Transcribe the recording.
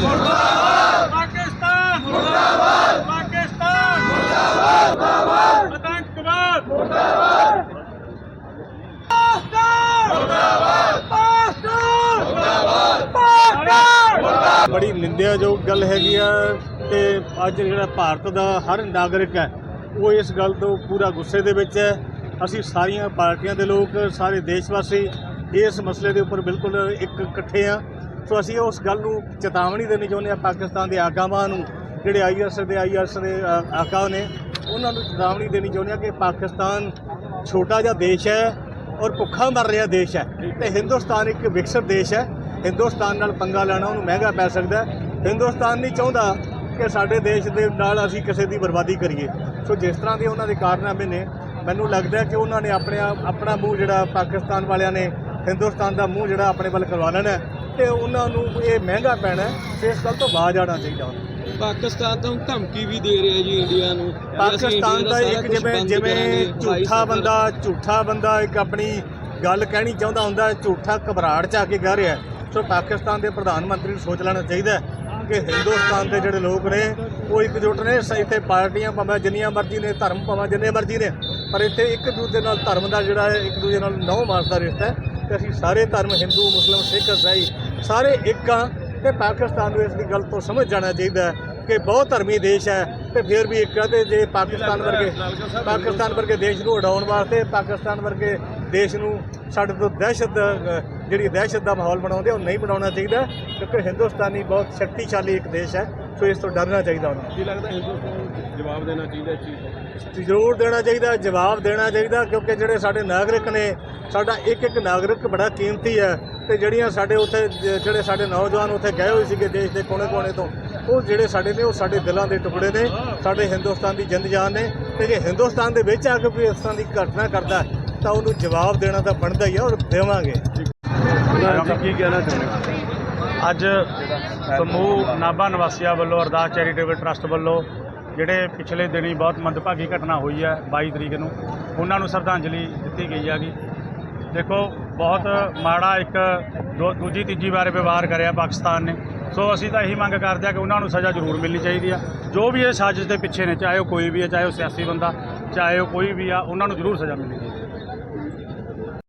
ਮੁਰਦਾਬਾਦ! ਪਾਕਿਸਤਾਨ! ਬੜੀ ਨਿੰਦਿਆਯੋਗ ਗੱਲ ਹੈਗੀ ਆ ਤੇ ਅੱਜ ਜਿਹੜਾ ਭਾਰਤ ਦਾ ਹਰ ਨਾਗਰਿਕ ਹੈ, ਉਹ ਇਸ ਗੱਲ ਤੋਂ ਪੂਰਾ ਗੁੱਸੇ ਦੇ ਵਿੱਚ ਹੈ। ਅਸੀਂ ਸਾਰੀਆਂ ਪਾਰਟੀਆਂ ਦੇ ਲੋਕ, ਸਾਰੇ ਦੇਸ਼ ਵਾਸੀ ਇਸ ਮਸਲੇ ਦੇ ਉੱਪਰ ਬਿਲਕੁਲ ਇੱਕ ਇਕੱਠੇ ਆ ਸੋ ਅਸੀਂ ਉਸ ਗੱਲ ਨੂੰ ਚੇਤਾਵਨੀ ਦੇਣੀ ਚਾਹੁੰਦੇ ਆ ਪਾਕਿਸਤਾਨ ਦੇ ਆਗਾਵਾਂ ਨੂੰ ਜਿਹੜੇ ਆਈਐਸ ਦੇ ਆਈਐਸ ਦੇ ਅ, ਆਕਾ ਨੇ ਉਹਨਾਂ ਨੂੰ ਚੇਤਾਵਨੀ ਦੇਣੀ ਚਾਹੁੰਦੇ ਆ ਕਿ ਪਾਕਿਸਤਾਨ ਛੋਟਾ ਜਿਹਾ ਦੇਸ਼ ਹੈ ਔਰ ਭੁੱਖਾ ਮਰ ਰਿਹਾ ਦੇਸ਼ ਹੈ ਤੇ ਹਿੰਦੁਸਤਾਨ ਇੱਕ ਵਿਕਸਿਤ ਦੇਸ਼ ਹੈ। ਹਿੰਦੁਸਤਾਨ ਨਾਲ ਪੰਗਾ ਲੈਣਾ ਉਹਨੂੰ ਮਹਿੰਗਾ ਪੈ ਸਕਦਾ ਹੈ। ਹਿੰਦੁਸਤਾਨ ਨਹੀਂ ਚਾਹੁੰਦਾ ਕਿ ਸਾਡੇ ਦੇਸ਼ ਦੇ ਨਾਲ ਅਸੀਂ ਕਿਸੇ ਦੀ ਬਰਬਾਦੀ ਕਰੀਏ। ਸੋ ਜਿਸ ਤਰ੍ਹਾਂ ਦੇ ਉਹਨਾਂ ਦੇ ਕਾਰਨਾਮੇ ਨੇ ਮੈਨੂੰ ਲੱਗਦਾ ਕਿ ਉਹਨਾਂ ਨੇ ਆਪਣੇ ਆਪਣਾ ਮੂੰਹ ਜਿਹੜਾ ਪਾਕਿਸਤਾਨ ਵਾਲਿਆਂ ਨੇ ਹਿੰਦੁਸਤਾਨ ਦਾ ਮੂੰਹ ਜਿਹੜਾ ਆਪਣੇ ਵੱਲ ਕਰਵਾ ਲੈਣਾ ਹੈ। ਤੇ ਉਹਨਾਂ ਨੂੰ ਇਹ ਮਹਿੰਗਾ ਪੈਣਾ ਤੇ ਇਸ ਗੱਲ ਤੋਂ ਬਾਜ਼ ਆਉਣਾ ਚਾਹੀਦਾ। ਪਾਕਿਸਤਾਨ ਤਾਂ ਧਮਕੀ ਵੀ ਦੇ ਰਿਹਾ ਜੀ ਇੰਡੀਆ ਨੂੰ ਪਾਕਿਸਤਾਨ ਦਾ ਇੱਕ ਜਿਵੇਂ ਜਿਵੇਂ ਝੂਠਾ। ਬੰਦਾ ਝੂਠਾ ਬੰਦਾ ਇੱਕ ਆਪਣੀ ਗੱਲ ਕਹਿਣੀ ਚਾਹੁੰਦਾ ਹੁੰਦਾ ਝੂਠਾ ਘਬਰਾਹਟ ਚ ਆ ਕੇ ਕਹਿ ਰਿਹਾ। ਸੋ ਪਾਕਿਸਤਾਨ ਦੇ ਪ੍ਰਧਾਨ ਮੰਤਰੀ ਨੂੰ ਸੋਚ ਲੈਣਾ ਚਾਹੀਦਾ ਕਿ ਹਿੰਦੁਸਤਾਨ ਦੇ ਜਿਹੜੇ ਲੋਕ ਨੇ ਉਹ ਇਕਜੁੱਟ ਨੇ ਇੱਥੇ ਪਾਰਟੀਆਂ ਭਾਵੇਂ ਜਿੰਨੀਆਂ ਮਰਜ਼ੀ ਨੇ ਧਰਮ ਭਾਵੇਂ ਜਿੰਨੇ ਮਰਜ਼ੀ ਨੇ ਪਰ ਇੱਥੇ ਇੱਕ ਦੂਜੇ ਨਾਲ ਧਰਮ ਦਾ ਜਿਹੜਾ ਇੱਕ ਦੂਜੇ ਨਾਲ ਨੌ ਮਾਸ ਦਾ ਰਿਸ਼ਤਾ ਹੈ ਤੇ ਅਸੀਂ ਸਾਰੇ ਧਰਮ ਹਿੰਦੂ ਮੁਸਲਮ ਸਿੱਖ ਇਸਾਈ ਸਾਰੇ ਇੱਕ ਆ ਤੇ ਪਾਕਿਸਤਾਨ ਨੂੰ ਇਸ ਦੀ ਗੱਲ ਤੋਂ ਸਮਝ ਜਾਣਾ ਚਾਹੀਦਾ ਹੈ ਕਿ ਬਹੁਤ ਧਰਮੀ ਦੇਸ਼ ਹੈ ਤੇ ਫਿਰ ਵੀ ਇੱਕ ਆ ਤੇ ਜੇ ਪਾਕਿਸਤਾਨ ਵਰਗੇ ਪਾਕਿਸਤਾਨ ਵਰਗੇ ਦੇਸ਼ ਨੂੰ ਉਡਾਉਣ ਵਾਸਤੇ ਪਾਕਿਸਤਾਨ ਵਰਗੇ ਦੇਸ਼ ਨੂੰ ਸਾਡੇ ਤੋਂ ਦਹਿਸ਼ਤ ਜਿਹੜੀ ਦਹਿਸ਼ਤ ਦਾ ਮਾਹੌਲ ਬਣਾਉਂਦੇ ਉਹ ਨਹੀਂ ਬਣਾਉਣਾ ਚਾਹੀਦਾ ਕਿਉਂਕਿ ਹਿੰਦੁਸਤਾਨੀ ਬਹੁਤ ਸ਼ਕਤੀਸ਼ਾਲੀ ਇੱਕ ਦੇਸ਼ ਹੈ ਸੋ ਇਸ ਤੋਂ ਡਰਨਾ ਚਾਹੀਦਾ ਉਹਨਾਂ ਕੀ ਲੱਗਦਾ ਹਿੰਦੁਸਤਾਨ ਨੂੰ ਜਵਾਬ ਦੇਣਾ ਚਾਹੀਦਾ ਇਸ ਚੀਜ਼ ਜ਼ਰੂਰ ਦੇਣਾ ਚਾਹੀਦਾ ਜਵਾਬ ਦੇਣਾ ਚਾਹੀਦਾ ਕਿਉਂਕਿ ਜਿਹੜੇ ਸਾਡੇ ਨਾਗਰਿਕ ਨੇ ਸਾਡਾ ਇੱਕ ਇੱਕ ਨਾਗਰਿਕ ਬੜਾ ਕੀਮਤੀ ਹੈ। ਤੇ ਜਿਹੜੀਆਂ ਸਾਡੇ ਉੱਥੇ ਜਿਹੜੇ ਸਾਡੇ ਨੌਜਵਾਨ ਉੱਥੇ ਗਏ ਹੋਏ ਸੀਗੇ ਦੇਸ਼ ਦੇ ਕੋਨੇ-ਕੋਨੇ ਤੋਂ ਉਹ ਜਿਹੜੇ ਸਾਡੇ ਨੇ ਉਹ ਸਾਡੇ ਦਿਲਾਂ ਦੇ ਟੁਕੜੇ ਨੇ ਸਾਡੇ ਹਿੰਦੁਸਤਾਨ ਦੀ ਜਿੰਦ ਜਾਨ ਨੇ। ਤੇ ਜੇ ਹਿੰਦੁਸਤਾਨ ਦੇ ਵਿੱਚ ਆ ਕੇ ਕੋਈ ਇਸ ਤਰ੍ਹਾਂ ਦੀ ਘਟਨਾ ਕਰਦਾ ਤਾਂ ਉਹਨੂੰ ਜਵਾਬ ਦੇਣਾ ਤਾਂ ਬਣਦਾ ਹੀ ਹੈ ਔਰ ਦੇਵਾਂਗੇ। ਕੀ ਕਹਿਣਾ ਚਾਹੁੰਦੇ ਅੱਜ ਸਮੂਹ ਨਾਭਾ ਨਿਵਾਸੀਆਂ ਵੱਲੋਂ ਅਰਦਾਸ ਚੈਰੀਟੇਬਲ ਟਰਸਟ ਵੱਲੋਂ ਜਿਹੜੇ ਪਿਛਲੇ ਦਿਨੀ ਬਹੁਤ ਮੰਦਭਾਗੀ ਘਟਨਾ ਹੋਈ ਹੈ 22 ਤਰੀਕ ਨੂੰ ਉਹਨਾਂ ਨੂੰ ਸ਼ਰਧਾਂਜਲੀ ਦਿੱਤੀ ਗਈ ਹੈਗੀ। ਦੇਖੋ, ਬਹੁਤ ਮਾੜਾ ਇੱਕ ਦੋ- ਦੂਜੀ, ਤੀਜੀ ਵਾਰ ਵਿਵਹਾਰ ਕਰਿਆ ਪਾਕਿਸਤਾਨ ਨੇ। ਸੋ ਅਸੀਂ ਤਾਂ ਇਹੀ ਮੰਗ ਕਰਦੇ ਆ ਕਿ ਉਹਨਾਂ ਨੂੰ ਸਜ਼ਾ ਜ਼ਰੂਰ ਮਿਲਣੀ ਚਾਹੀਦੀ ਆ। ਜੋ ਵੀ ਇਹ ਸਾਜ਼ਿਸ਼ ਦੇ ਪਿੱਛੇ ਨੇ, ਚਾਹੇ ਉਹ ਕੋਈ ਵੀ ਹੈ, ਚਾਹੇ ਉਹ ਸਿਆਸੀ ਬੰਦਾ, ਚਾਹੇ ਉਹ ਕੋਈ ਵੀ ਆ, ਉਹਨਾਂ ਨੂੰ ਜ਼ਰੂਰ ਸਜ਼ਾ ਮਿਲਣੀ